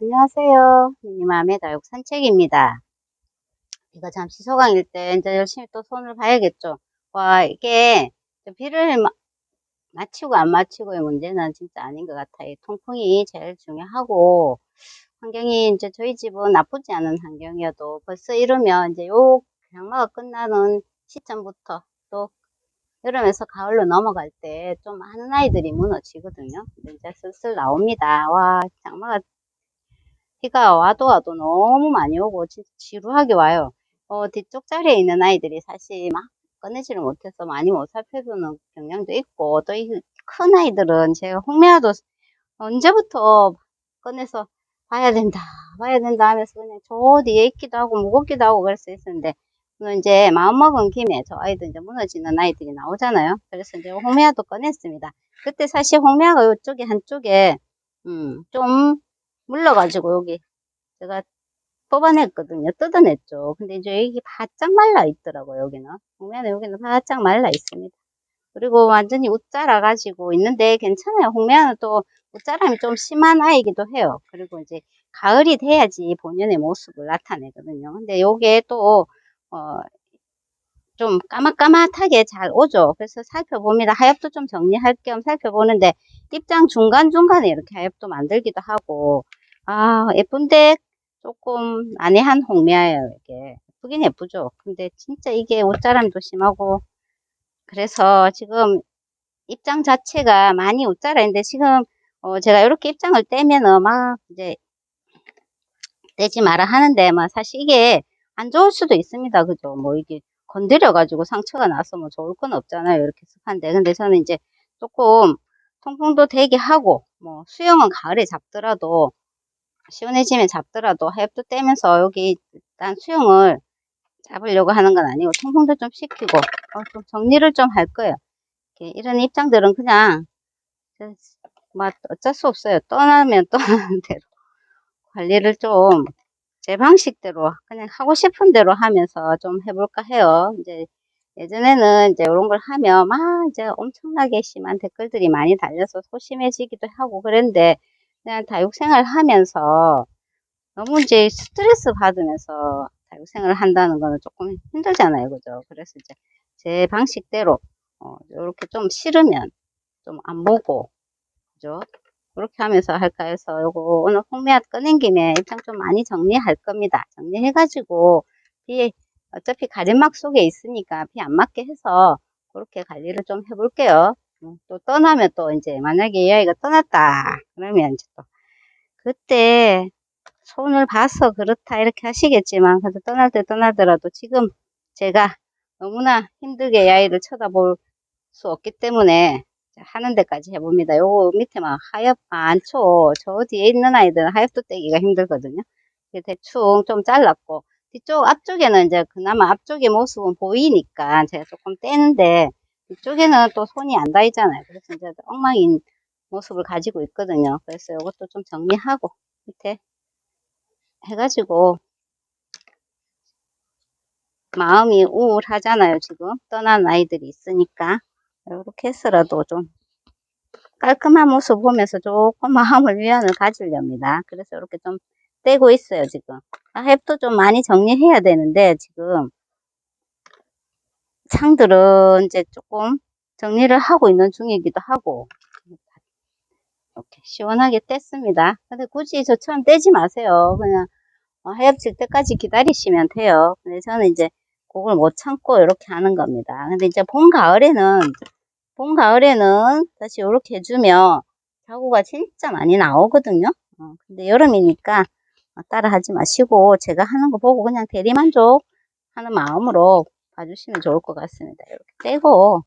안녕하세요. 미니맘의 다육 산책입니다. 이거 잠시 소강일 때 이제 열심히 또 손을 봐야겠죠. 와, 이게 비를 마, 맞히고 안 맞히고의 문제는 진짜 아닌 것 같아요. 통풍이 제일 중요하고, 환경이 이제 저희 집은 나쁘지 않은 환경이어도 벌써 이러면 이제 요 장마가 끝나는 시점부터 또 여름에서 가을로 넘어갈 때좀 많은 아이들이 무너지거든요. 이제 슬슬 나옵니다. 와, 장마가 비가 와도 와도 너무 많이 오고 진짜 지루하게 와요. 어, 뒤쪽 자리에 있는 아이들이 사실 막 꺼내지를 못해서 많이 못 살펴보는 경향도 있고 또 이 큰 아이들은 제가 홍매화도 언제부터 꺼내서 봐야 된다 봐야 된다 하면서 그냥 저 뒤에 있기도 하고 무겁기도 하고 그럴 수 있었는데 이제 마음먹은 김에 저 아이들 이제 무너지는 아이들이 나오잖아요. 그래서 이제 홍매화도 꺼냈습니다. 그때 사실 홍매화가 이쪽에 한쪽에 음, 좀 물러가지고 여기 제가 뽑아냈거든요. 뜯어냈죠. 근데 이제 여기 바짝 말라 있더라고요. 여기는. 홍매는 여기는 바짝 말라 있습니다. 그리고 완전히 웃자라 가지고 있는데 괜찮아요. 홍매는 또 웃자람이 좀 심한 아이기도 해요. 그리고 이제 가을이 돼야지 본연의 모습을 나타내거든요. 근데 요게 또, 어, 좀 까맣까맣하게 잘 오죠. 그래서 살펴봅니다. 하엽도 좀 정리할 겸 살펴보는데 입장 중간중간에 이렇게 하엽도 만들기도 하고 아 예쁜데 조금 난해한 홍매예요 이게 예쁘긴 예쁘죠. 근데 진짜 이게 옷자람도 심하고 그래서 지금 입장 자체가 많이 옷자라인데 지금 어 제가 이렇게 입장을 떼면은 막 이제 떼지 마라 하는데 뭐 사실 이게 안 좋을 수도 있습니다. 그죠? 뭐 이게 건드려 가지고 상처가 나서 뭐 좋을 건 없잖아요. 이렇게 습한데. 근데 저는 이제 조금 통풍도 되게 하고 뭐 수영은 가을에 잡더라도 시원해지면 잡더라도 하엽도 떼면서 여기 일단 수영을 잡으려고 하는 건 아니고 통풍도 좀 시키고 어, 좀 정리를 좀 할 거예요. 이런 입장들은 그냥 뭐 어쩔 수 없어요. 떠나면 떠나는 대로 관리를 좀 제 방식대로 그냥 하고 싶은 대로 하면서 좀 해볼까 해요. 이제 예전에는 이제 이런 걸 하면 막 이제 엄청나게 심한 댓글들이 많이 달려서 소심해지기도 하고 그랬는데 그냥 다육생활 하면서 너무 이제 스트레스 받으면서 다육생활을 한다는 거는 조금 힘들잖아요. 그죠? 그래서 이제 제 방식대로 어, 이렇게 좀 싫으면 좀 안 보고 그죠? 그렇게 하면서 할까 해서 요거 오늘 홍매앗 꺼낸 김에 입장 좀 많이 정리할 겁니다. 정리해가지고 비 어차피 가림막 속에 있으니까 비 안 맞게 해서 그렇게 관리를 좀 해볼게요. 음, 또 떠나면 또 이제 만약에 이 아이가 떠났다 그러면 이제 또 그때 손을 봐서 그렇다 이렇게 하시겠지만 그래도 떠날 때 떠나더라도 지금 제가 너무나 힘들게 이 아이를 쳐다볼 수 없기 때문에 하는 데까지 해봅니다. 요거 밑에 막 하엽 많죠. 저 뒤에 있는 아이들은 하엽도 떼기가 힘들거든요. 대충 좀 잘랐고 뒤쪽 앞쪽에는 이제 그나마 앞쪽의 모습은 보이니까 제가 조금 떼는데 이쪽에는 또 손이 안 닿이잖아요. 그래서 이제 엉망인 모습을 가지고 있거든요. 그래서 이것도 좀 정리하고 밑에 해가지고 마음이 우울하잖아요. 지금 떠난 아이들이 있으니까 이렇게 해서라도 좀 깔끔한 모습 보면서 조금 마음을 위안을 가지렵니다. 그래서 이렇게 좀 떼고 있어요, 지금. 아, 햅도 좀 많이 정리해야 되는데, 지금. 창들은 이제 조금 정리를 하고 있는 중이기도 하고. 이렇게 시원하게 뗐습니다. 근데 굳이 저처럼 떼지 마세요. 그냥 어, 헤엄칠 때까지 기다리시면 돼요. 근데 저는 이제 그걸 못 참고 이렇게 하는 겁니다. 근데 이제 봄, 가을에는, 봄, 가을에는 다시 이렇게 해주면 자구가 진짜 많이 나오거든요. 어, 근데 여름이니까 따라 하지 마시고 제가 하는 거 보고 그냥 대리만족 하는 마음으로 봐주시면 좋을 것 같습니다. 이렇게 떼고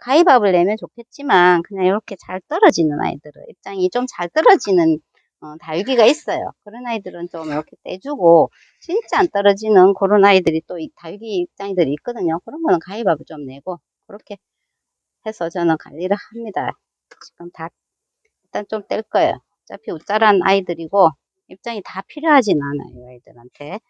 가위밥을 내면 좋겠지만 그냥 이렇게 잘 떨어지는 아이들은 입장이 좀 잘 떨어지는 어, 다육이가 있어요. 그런 아이들은 좀 이렇게 떼주고 진짜 안 떨어지는 그런 아이들이 또 다육이 입장이들이 있거든요. 그런 거는 가위밥을 좀 내고 그렇게 해서 저는 관리를 합니다. 지금 다 일단 좀 뗄 거예요. 어차피 웃자란 아이들이고 입장이 다 필요하진 않아요. 이 아이들한테.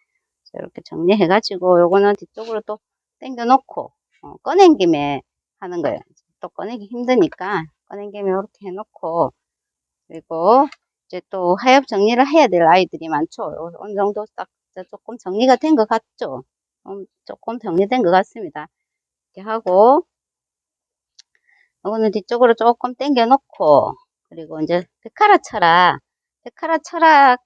이렇게 정리해가지고 요거는 뒤쪽으로 또 당겨 놓고 어, 꺼낸 김에 하는 거예요. 또 꺼내기 힘드니까 꺼낸 김에 이렇게 해놓고 그리고 이제 또 하엽 정리를 해야 될 아이들이 많죠. 어느 정도 딱 조금 정리가 된 것 같죠. 음, 조금 정리된 것 같습니다. 이렇게 하고 이거는 뒤쪽으로 조금 당겨 놓고 그리고 이제 백카라 철학 백카라 철학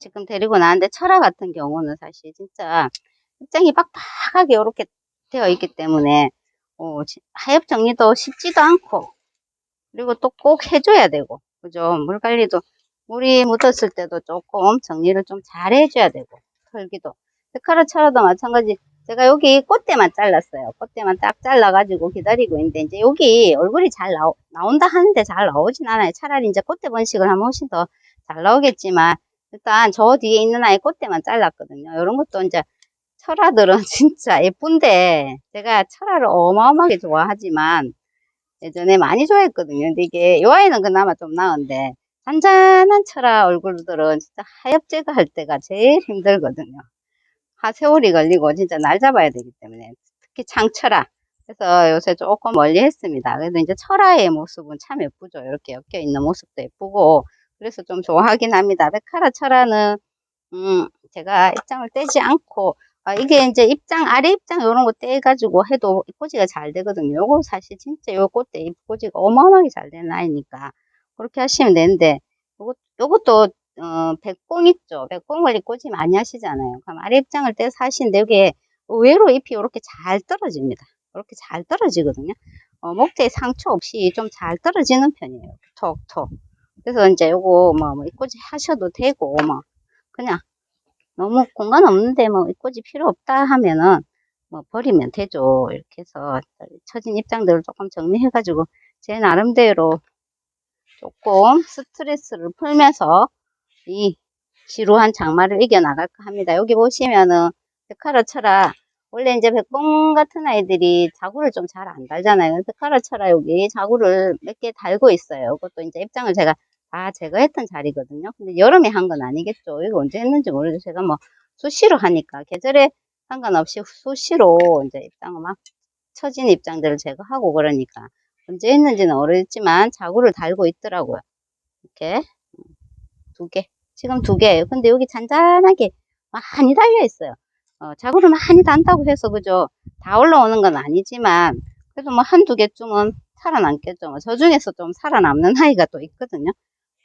지금 데리고 나왔는데 철학 같은 경우는 사실 진짜 입장이 빡빡하게 이렇게 되어 있기 때문에 어, 하엽 정리도 쉽지도 않고 그리고 또 꼭 해줘야 되고 그죠? 물 관리도 물이 묻었을 때도 조금 정리를 좀 잘 해줘야 되고 털기도. 백카라 철화도 마찬가지 제가 여기 꽃대만 잘랐어요. 꽃대만 딱 잘라가지고 기다리고 있는데, 이제 여기 얼굴이 잘 나오, 나온다 하는데 잘 나오진 않아요. 차라리 이제 꽃대 번식을 하면 훨씬 더 잘 나오겠지만, 일단 저 뒤에 있는 아이 꽃대만 잘랐거든요. 이런 것도 이제 철화들은 진짜 예쁜데, 제가 철화를 어마어마하게 좋아하지만, 예전에 많이 좋아했거든요. 근데 이게, 이 아이는 그나마 좀 나은데, 잔잔한 철화 얼굴들은 진짜 하엽제가 할 때가 제일 힘들거든요. 하 세월이 걸리고 진짜 날 잡아야 되기 때문에 특히 창철화 그래서 요새 조금 멀리 했습니다. 그래도 이제 철화의 모습은 참 예쁘죠. 이렇게 엮여 있는 모습도 예쁘고 그래서 좀 좋아하긴 합니다. 백카라 철화는 음 제가 입장을 떼지 않고 아, 이게 이제 입장 아래 입장 이런 거 떼가지고 해도 입꼬지가 잘 되거든요. 요거 사실 진짜 요 꽃대 입꼬지가 어마어마하게 잘 되는 아이니까 그렇게 하시면 되는데 요것, 요것도 어, 백봉 있죠. 백봉을 꽂이 많이 하시잖아요. 그럼 아래 입장을 떼서 하시는데 여기에 의외로 잎이 이렇게 잘 떨어집니다. 이렇게 잘 떨어지거든요. 어, 목대에 상처 없이 좀 잘 떨어지는 편이에요. 톡톡. 그래서 이제 요거 뭐, 뭐 입꽂이 하셔도 되고 뭐 그냥 너무 공간 없는데 뭐 입꽂이 필요 없다 하면은 뭐 버리면 되죠. 이렇게 해서 처진 입장들을 조금 정리해가지고 제 나름대로 조금 스트레스를 풀면서 이 지루한 장마를 이겨나갈까 합니다. 여기 보시면은 쳐라. 원래 이제 백봉 같은 아이들이 자구를 좀 잘 안 달잖아요. 쳐라 여기 자구를 몇 개 달고 있어요. 이것도 이제 입장을 제가 다 제거했던 자리거든요. 근데 여름에 한 건 아니겠죠. 이거 언제 했는지 모르죠. 제가 뭐 수시로 하니까 계절에 상관없이 수시로 이제 입장을 막 처진 입장들을 제거하고 그러니까 언제 했는지는 모르겠지만 자구를 달고 있더라고요. 이렇게 두 개. 지금 두 개예요. 근데 여기 잔잔하게 많이 달려 있어요. 어, 자구를 많이 단다고 해서 그죠? 다 올라오는 건 아니지만 그래도 뭐 한두 개쯤은 살아남겠죠. 뭐 저 중에서 좀 살아남는 아이가 또 있거든요.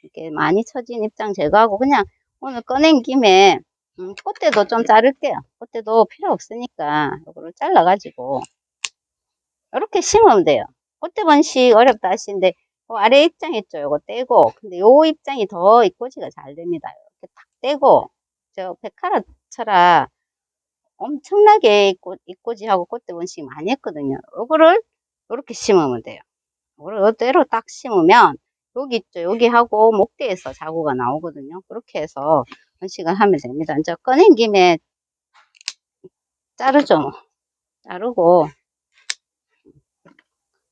이렇게 많이 처진 입장 제거하고 그냥 오늘 꺼낸 김에 음, 꽃대도 좀 자를게요. 꽃대도 필요 없으니까 이거를 잘라가지고 이렇게 심으면 돼요. 꽃대 번식 어렵다 하시는데 그 아래 입장 있죠. 요거 떼고. 근데 요 입장이 더 입꼬지가 잘 됩니다. 이렇게 탁 떼고. 저 백화라처럼 엄청나게 입꼬, 입꼬지하고 꽃대 번식 많이 했거든요. 요거를 이렇게 심으면 돼요. 요거를 이대로 딱 심으면 여기 있죠. 여기 하고 목대에서 자구가 나오거든요. 그렇게 해서 번식을 하면 됩니다. 이제 꺼낸 김에 자르죠. 뭐. 자르고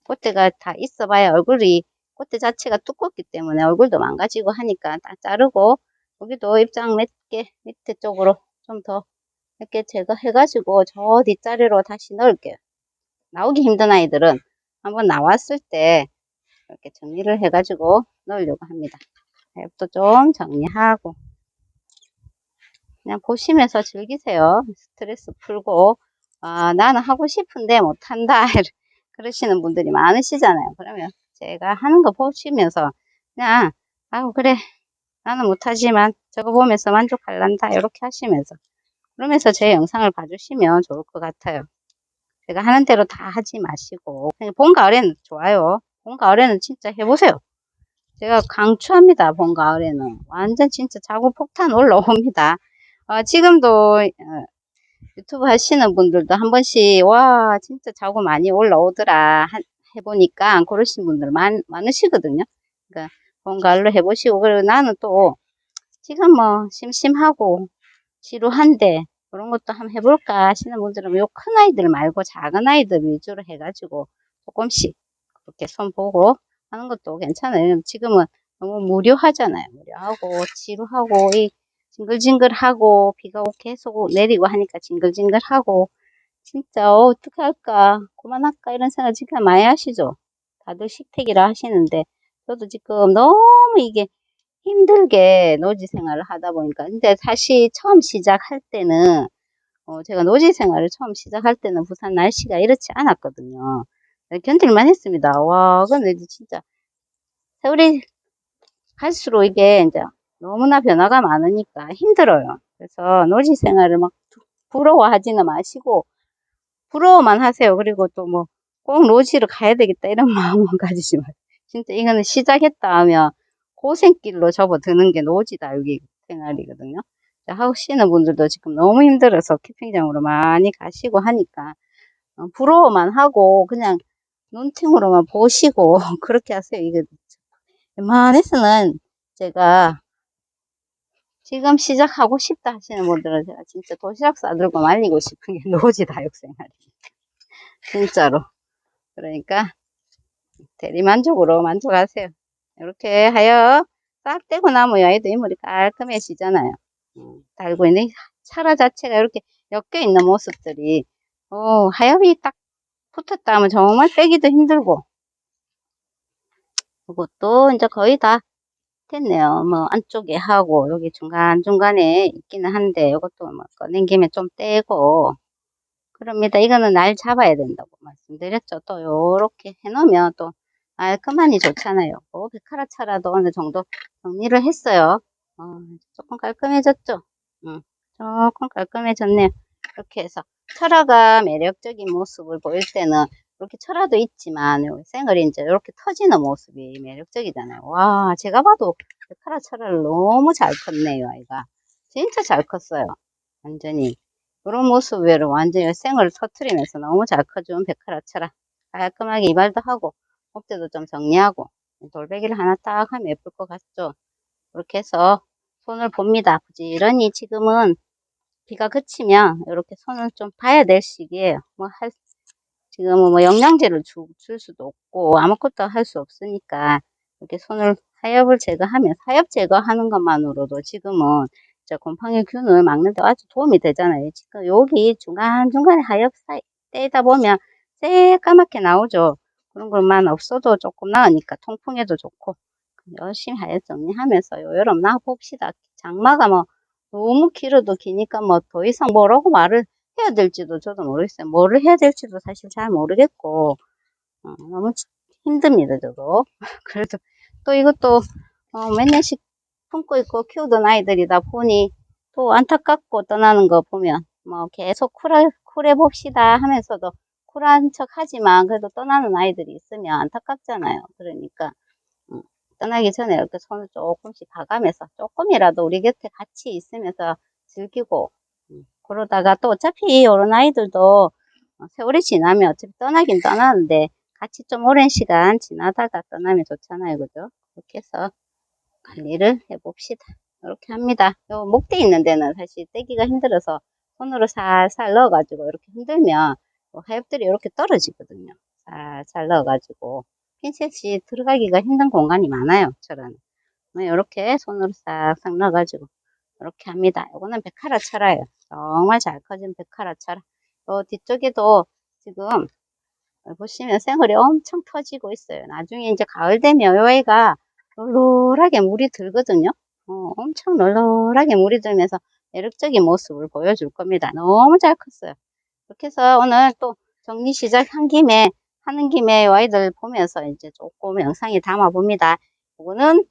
꽃대가 다 있어봐야 얼굴이 꽃대 자체가 두껍기 때문에 얼굴도 망가지고 하니까 딱 자르고 여기도 입장 몇 개 밑에 쪽으로 좀 더 몇개 제거해가지고 저 뒷자리로 다시 넣을게요. 나오기 힘든 아이들은 한번 나왔을 때 이렇게 정리를 해가지고 넣으려고 합니다. 앱도 좀 정리하고 그냥 보시면서 즐기세요. 스트레스 풀고 아, 나는 하고 싶은데 못한다 그러시는 분들이 많으시잖아요. 그러면 제가 하는 거 보시면서 그냥 아우 그래 나는 못하지만 저거 보면서 만족할란다 이렇게 하시면서 그러면서 제 영상을 봐주시면 좋을 것 같아요. 제가 하는 대로 다 하지 마시고 봄 가을에는 좋아요. 봄 가을에는 진짜 해보세요. 제가 강추합니다. 봄 가을에는 완전 진짜 자고 폭탄 올라옵니다. 어, 지금도 어, 유튜브 하시는 분들도 한 번씩 와 진짜 자고 많이 올라오더라 해보니까 그러신 분들 많, 많으시거든요. 그러니까 뭔가로 해보시고 그리고 나는 또 지금 뭐 심심하고 지루한데 그런 것도 한번 해볼까 하시는 분들은 요 큰 아이들 말고 작은 아이들 위주로 해가지고 조금씩 그렇게 손 보고 하는 것도 괜찮아요. 지금은 너무 무료하잖아요. 무료하고 지루하고 이 징글징글하고 비가 계속 내리고 하니까 징글징글하고 진짜 어, 어떻게 할까 그만할까 이런 생각 진짜 많이 하시죠 다들 식택이라 하시는데 저도 지금 너무 이게 힘들게 노지 생활을 하다 보니까 근데 사실 처음 시작할 때는 어, 제가 노지 생활을 처음 시작할 때는 부산 날씨가 이렇지 않았거든요. 견딜만 했습니다. 와, 근데 진짜 세월이 갈수록 이게 이제 너무나 변화가 많으니까 힘들어요. 그래서 노지 생활을 막 부러워하지는 마시고 부러워만 하세요. 그리고 또 뭐꼭 노지를 가야 되겠다 이런 마음은 가지지 마세요. 진짜 이거는 시작했다 하면 고생길로 접어드는 게 노지 다육이 생활이거든요. 하시는 분들도 지금 너무 힘들어서 캠핑장으로 많이 가시고 하니까 어, 부러워만 하고 그냥 눈팅으로만 보시고 그렇게 하세요. 이게 웬만해서는 제가 지금 시작하고 싶다 하시는 분들은 제가 진짜 도시락 싸들고 말리고 싶은 게 노지 다육생활입니다. 진짜로. 그러니까 대리만족으로 만족하세요. 이렇게 하여 싹 떼고 나면 아이도 이물이 깔끔해지잖아요. 음, 달고 있는 차라 자체가 이렇게 엮여 있는 모습들이 어, 하엽이 딱 붙었다 하면 정말 빼기도 힘들고 이것도 이제 거의 다 됐네요. 뭐 안쪽에 하고 여기 중간중간에 있기는 한데 이것도 뭐 꺼낸 김에 좀 떼고 그럽니다. 이거는 날 잡아야 된다고 말씀드렸죠. 또 요렇게 해놓으면 또 깔끔하니 좋잖아요. 뭐 백카라차라도 어느 정도 정리를 했어요. 어, 조금 깔끔해졌죠. 음, 조금 깔끔해졌네요. 이렇게 해서 철화가 매력적인 모습을 보일 때는 이렇게 철화도 있지만 생얼이 이제 이렇게 터지는 모습이 매력적이잖아요. 와 제가 봐도 백카라 철화를 너무 잘 컸네요 아이가. 진짜 잘 컸어요 완전히. 이런 모습으로 완전히 생얼을 터트리면서 너무 잘 커준 백카라 철화. 깔끔하게 이발도 하고 목대도 좀 정리하고 돌베기를 하나 딱 하면 예쁠 것 같죠? 이렇게 해서 손을 봅니다. 부지런히 지금은 비가 그치면 이렇게 손을 좀 봐야 될 시기에요. 뭐 할 지금은 뭐 영양제를 주, 줄 수도 없고 아무것도 할 수 없으니까 이렇게 손을 하엽을 제거하면 하엽 제거하는 것만으로도 지금은 저 곰팡이 균을 막는데 아주 도움이 되잖아요. 지금 여기 중간중간에 하엽 사이 떼다 보면 새까맣게 나오죠. 그런 것만 없어도 조금 나으니까 통풍에도 좋고 열심히 하엽 정리하면서 요 여름 나 봅시다. 장마가 뭐 너무 길어도 기니까 뭐 더 이상 뭐라고 말을 해야 될지도 저도 모르겠어요. 뭐를 해야 될지도 사실 잘 모르겠고 어, 너무 힘듭니다. 저도. 그래도 또 이것도 어, 몇 년씩 품고 있고 키우던 아이들이다 보니 또 안타깝고 떠나는 거 보면 뭐 계속 쿨해, 쿨해 봅시다 하면서도 쿨한 척 하지만 그래도 떠나는 아이들이 있으면 안타깝잖아요. 그러니까 음, 떠나기 전에 이렇게 손을 조금씩 봐가면서 조금이라도 우리 곁에 같이 있으면서 즐기고 그러다가 또 어차피 이런 아이들도 세월이 지나면 어차피 떠나긴 떠나는데 같이 좀 오랜 시간 지나다가 떠나면 좋잖아요. 그죠? 그렇게 해서 관리를 해봅시다. 이렇게 합니다. 요 목대 있는 데는 사실 떼기가 힘들어서 손으로 살살 넣어가지고 이렇게 흔들면 하엽들이 이렇게 떨어지거든요. 살살 넣어가지고 핀셋이 들어가기가 힘든 공간이 많아요. 저는 이렇게 손으로 싹싹 넣어가지고 이렇게 합니다. 이거는 백화라 철화예요. 정말 잘 커진 백화라 철화. 또 뒤쪽에도 지금 보시면 생얼이 엄청 터지고 있어요. 나중에 이제 가을 되면 요 애가 널널하게 물이 들거든요. 어, 엄청 널널하게 물이 들면서 매력적인 모습을 보여줄 겁니다. 너무 잘 컸어요. 이렇게 해서 오늘 또 정리 시작한 김에 하는 김에 아이들 보면서 이제 조금 영상에 담아 봅니다. 이거는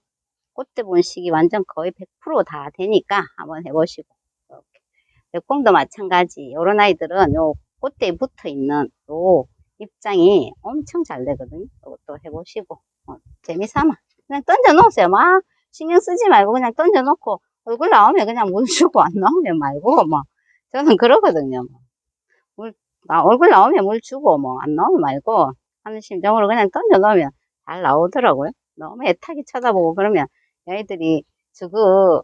꽃대 본식이 완전 거의 100%다 되니까 한번 해보시고. 이렇게. 백봉도 마찬가지. 이런 아이들은 요 꽃대에 붙어 있는 요 입장이 엄청 잘 되거든요. 이것도 해보시고. 어, 재미삼아. 그냥 던져 놓으세요. 막 신경 쓰지 말고 그냥 던져 놓고 얼굴 나오면 그냥 물 주고 안 나오면 말고 뭐. 저는 그러거든요. 뭐. 물, 나, 얼굴 나오면 물 주고 뭐 안 나오면 말고 하는 심정으로 그냥 던져 놓으면 잘 나오더라고요. 너무 애타게 쳐다보고 그러면 아이들이 저거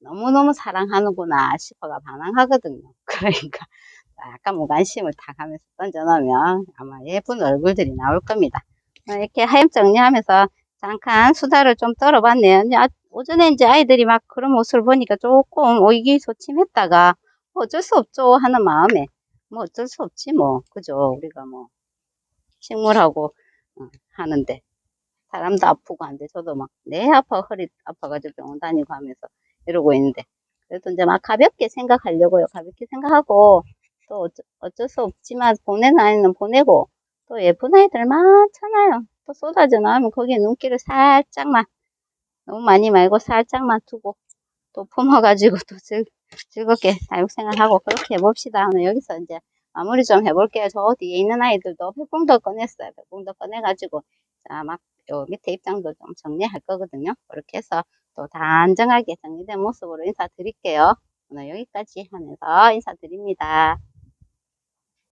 너무너무 사랑하는구나 싶어가 반항하거든요. 그러니까 약간 무관심을 탁 하면서 던져놓으면 아마 예쁜 얼굴들이 나올 겁니다. 어, 이렇게 하염 정리하면서 잠깐 수다를 좀 떨어봤네요. 아, 오전에 이제 아이들이 막 그런 모습을 보니까 조금 의기소침했다가 뭐 어쩔 수 없죠 하는 마음에 뭐 어쩔 수 없지 뭐 그죠 우리가 뭐 식물하고 어, 하는데 사람도 아프고 한데 저도 막내 아파 허리 아파가지고 병원 다니고 하면서 이러고 있는데 그래도 이제 막 가볍게 생각하려고요. 가볍게 생각하고 또 어쩌, 어쩔 수 없지만 보내는 아이는 보내고 또 예쁜 아이들 많잖아요. 또 쏟아져 나오면 거기에 눈길을 살짝만 너무 많이 말고 살짝만 두고 또 품어가지고 또 즐, 즐겁게 다육생활하고 그렇게 해봅시다. 오늘 여기서 이제 마무리 좀 해볼게요. 저 뒤에 있는 아이들도 백봉도 꺼냈어요. 백봉도 꺼내가지고 자, 막 요 밑에 입장도 좀 정리할 거거든요. 그렇게 해서 또 단정하게 정리된 모습으로 인사드릴게요. 오늘 여기까지 하면서 인사드립니다.